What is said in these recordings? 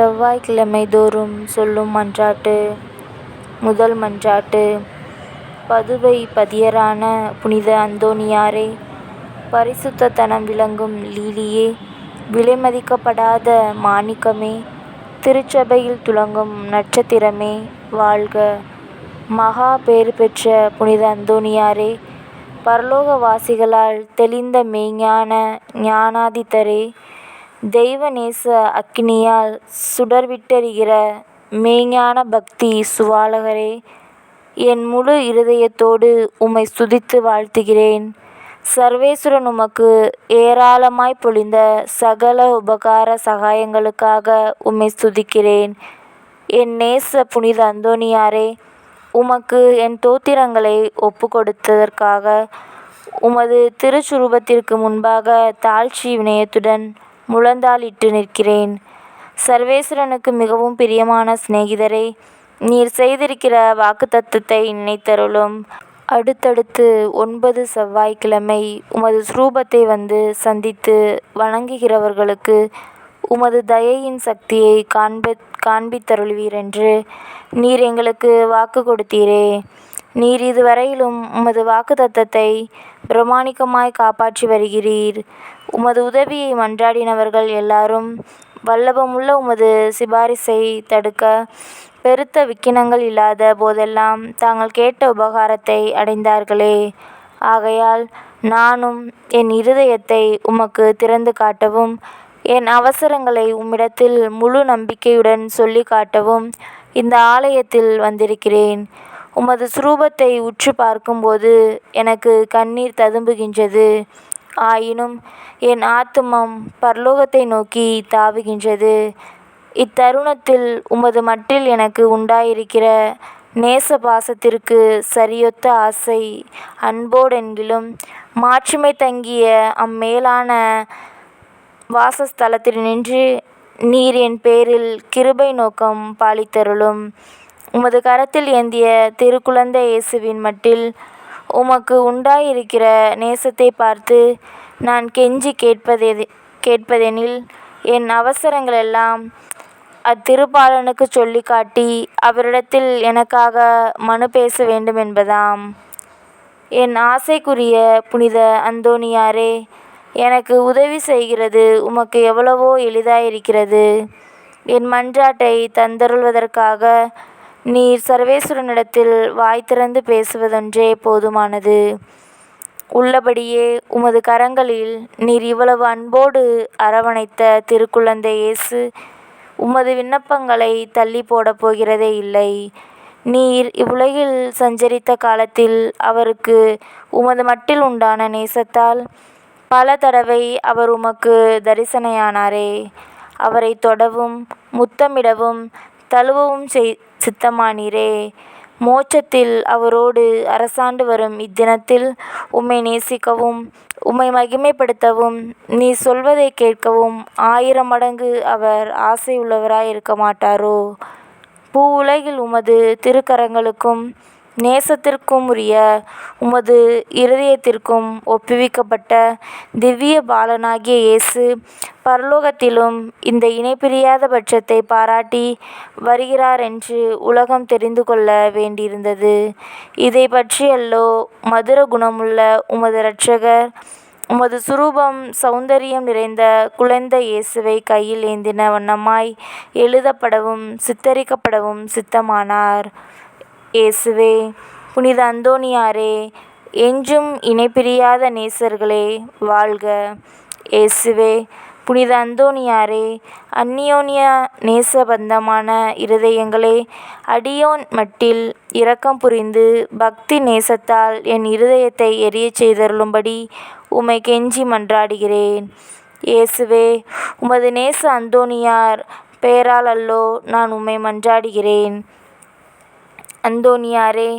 செவ்வாய்க்கிழமை தோறும் சொல்லும் மன்றாட்டு முதல் மன்றாட்டு. பதுவை பதியரான புனித அந்தோணியாரே பரிசுத்த தனம் விளங்கும் லீலியே விலைமதிக்கப்படாத மாணிக்கமே திருச்சபையில் துலங்கும் நட்சத்திரமே வாழ்க. மகா பேறு பெற்ற புனித அந்தோணியாரே பரலோகவாசிகளால் தெளிந்த மெய்ஞான ஞானாதித்தரே தெய்வ நேச அக்கினியால் சுடர்விட்டெரிகிற மெய்ஞான பக்தி சுவாலகரே என் முழு இருதயத்தோடு உம்மை துதித்து வாழ்த்துகிறேன். சர்வேசுரன் உமக்கு ஏராளமாய் பொழிந்த சகல உபகார சகாயங்களுக்காக உம்மை துதிக்கிறேன் என் நேச புனித அந்தோணியாரே உமக்கு என் தோத்திரங்களை ஒப்புக்கொடுத்ததற்காக உமது திருச்சுரூபத்திற்கு முன்பாக தாழ்ச்சி வினயத்துடன் முழந்தாளிட்டு நிற்கிறேன். சர்வேஸ்வரனுக்கு மிகவும் பிரியமான சிநேகிதரே நீர் செய்திருக்கிற வாக்குத்தத்தத்தை நினைத்தருளும் அடுத்தடுத்து ஒன்பது செவ்வாய்க்கிழமை உமது ஸ்ரூபத்தை வந்து சந்தித்து வணங்குகிறவர்களுக்கு உமது தயையின் சக்தியை காண்ப காண்பித்தருள்வீரென்று. நீர் எங்களுக்கு வாக்கு கொடுத்தீரே. நீர் இதுவரையிலும் உமது வாக்குத்தத்தத்தை பிரமாணிக்கமாய் காப்பாற்றி வருகிறீர். உமது உதவியை மன்றாடினவர்கள் எல்லாரும் வல்லபமுள்ள உமது சிபாரிசை தடுக்க பெருத்த விக்கினங்கள் இல்லாத போதெல்லாம் தாங்கள் கேட்ட உபகாரத்தை அடைந்தார்களே. ஆகையால் நானும் என் இருதயத்தை உமக்கு திறந்து காட்டவும் என் அவசரங்களை உம்மிடத்தில் முழு நம்பிக்கையுடன் சொல்லி காட்டவும் இந்த ஆலயத்தில் வந்திருக்கிறேன். உமது சுரூபத்தை உற்று பார்க்கும்போது எனக்கு கண்ணீர் ததும்புகின்றது. ஆயினும் என் ஆத்துமம் பரலோகத்தை நோக்கி தாவுகின்றது. இத்தருணத்தில் உமது மட்டில் எனக்கு உண்டாயிருக்கிற நேச பாசத்திற்கு சரியொத்த ஆசை அன்போடென்றிலும் மாட்சிமை தங்கிய அம்மேலான வாசஸ்தலத்தினின்று நீர் என் பேரில் கிருபை நோக்கம் பாலித்தருளும். உமது கரத்தில் ஏந்திய திருக்குழந்தை இயேசுவின் மட்டில் உமக்கு உண்டாயிருக்கிற நேசத்தை பார்த்து நான் கெஞ்சி கேட்பதெ கேட்பதெனில் என் அவசரங்களெல்லாம் அத்திருப்பாளனுக்கு சொல்லிக் காட்டி அவரிடத்தில் எனக்காக மனு பேச வேண்டும் என்பதாம் என் ஆசைக்குரிய புனித அந்தோணியாரே எனக்கு உதவி செய்கிறது உமக்கு எவ்வளவோ எளிதாயிருக்கிறது. என் மன்றாட்டை தந்தருள்வதற்காக நீர் சர்வேஸ்வரனிடத்தில் வாய் திறந்து பேசுவதொன்றே போதுமானது. உள்ளபடியே உமது கரங்களில் நீர் இவ்வளவு அன்போடு அரவணைத்த திருக்குழந்தை இயேசு உமது விண்ணப்பங்களை தள்ளிப் போடப் போகிறதே இல்லை. நீர் இவ்வுலகில் சஞ்சரித்த காலத்தில் அவருக்கு உமது மட்டில் உண்டான நேசத்தால் பல தடவை அவர் உமக்கு தரிசனையானாரே. அவரை தொடவும் முத்தமிடவும் தழுவவும் செய் சித்தமானீரே. மோட்சத்தில் அவரோடு அரசாண்டு வரும் இத்தினத்தில் உம்மை நேசிக்கவும் உம்மை மகிமைப்படுத்தவும் நீ சொல்வதைக் கேட்கவும் ஆயிரம் மடங்கு அவர் ஆசையுள்ளவராக இருக்க மாட்டாரோ? பூ உலகில் உமது திருக்கரங்களுக்கும் நேசத்திற்கும் உரிய உமது இருதயத்திற்கும் ஒப்புவிக்கப்பட்ட திவ்ய பாலனாகிய இயேசு பரலோகத்திலும் இந்த இணைபிரியாத பட்சத்தை பாராட்டி வருகிறாரென்று உலகம் தெரிந்து கொள்ள வேண்டியிருந்தது. இதை பற்றியல்லோ மதுர குணமுள்ள உமது இரட்சகர் உமது சுரூபம் சௌந்தரியம் நிறைந்த குழந்த இயேசுவை கையில் ஏந்தின வண்ணமாய் எழுதப்படவும் சித்தரிக்கப்படவும் சித்தமானார். இயேசுவே புனித அந்தோணியாரே என்றும் இணைபிரியாத நேசர்களே வாழ்க. இயேசுவே புனித அந்தோணியாரே அந்நியோன்ய நேசபந்தமான இருதயங்களே அடியோன் மட்டில் இரக்கம் புரிந்து பக்தி நேசத்தால் என் இருதயத்தை எரியச் செய்தருளும்படி உமை கெஞ்சி மன்றாடுகிறேன். இயேசுவே உமது நேச அந்தோணியார் பெயராலல்லோ நான் உம்மை மன்றாடுகிறேன். அந்தோணியாரே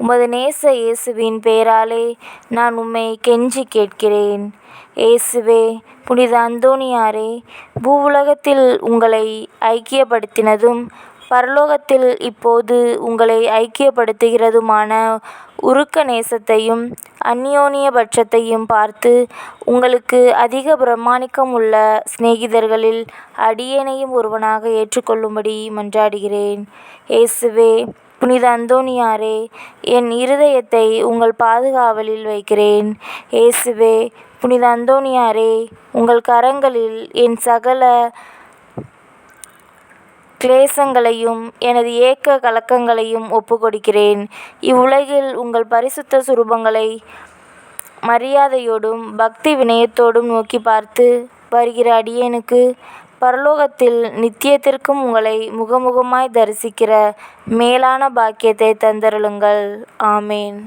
உமது நேச இயேசுவின் பெயராலே நான் உம்மை கெஞ்சி கேட்கிறேன் இயேசுவே புனித அந்தோணியாரே பூவுலகத்தில் உங்களை ஐக்கியப்படுத்தினதும் பரலோகத்தில் இப்போது உங்களை ஐக்கியப்படுத்துகிறதுமான உருக்க நேசத்தையும் அந்யோனிய பட்சத்தையும் பார்த்து உங்களுக்கு அதிக பிரமாணிக்கம் உள்ள சிநேகிதர்களில் அடியேனையும் ஒருவனாக ஏற்றுக்கொள்ளும்படி மன்றாடுகிறேன். இயேசுவே புனித அந்தோணியாரே என் இருதயத்தை உங்கள் பாதுகாவலில் வைக்கிறேன். இயேசுவே புனித அந்தோணியாரே உங்கள் கரங்களில் என் சகல கிளேசங்களையும் எனது ஏக்க கலக்கங்களையும் ஒப்புக்கொடுக்கிறேன். இவ்வுலகில் உங்கள் பரிசுத்த சுரூபங்களை மரியாதையோடும் பக்தி விநயத்தோடும் நோக்கிப் பார்த்து வருகிற அடியேனுக்கு, பரலோகத்தில் நித்தியத்திற்கும் உங்களை முகமுகமாய் தரிசிக்கிற மேலான பாக்கியத்தை தந்தருளுங்கள். ஆமேன்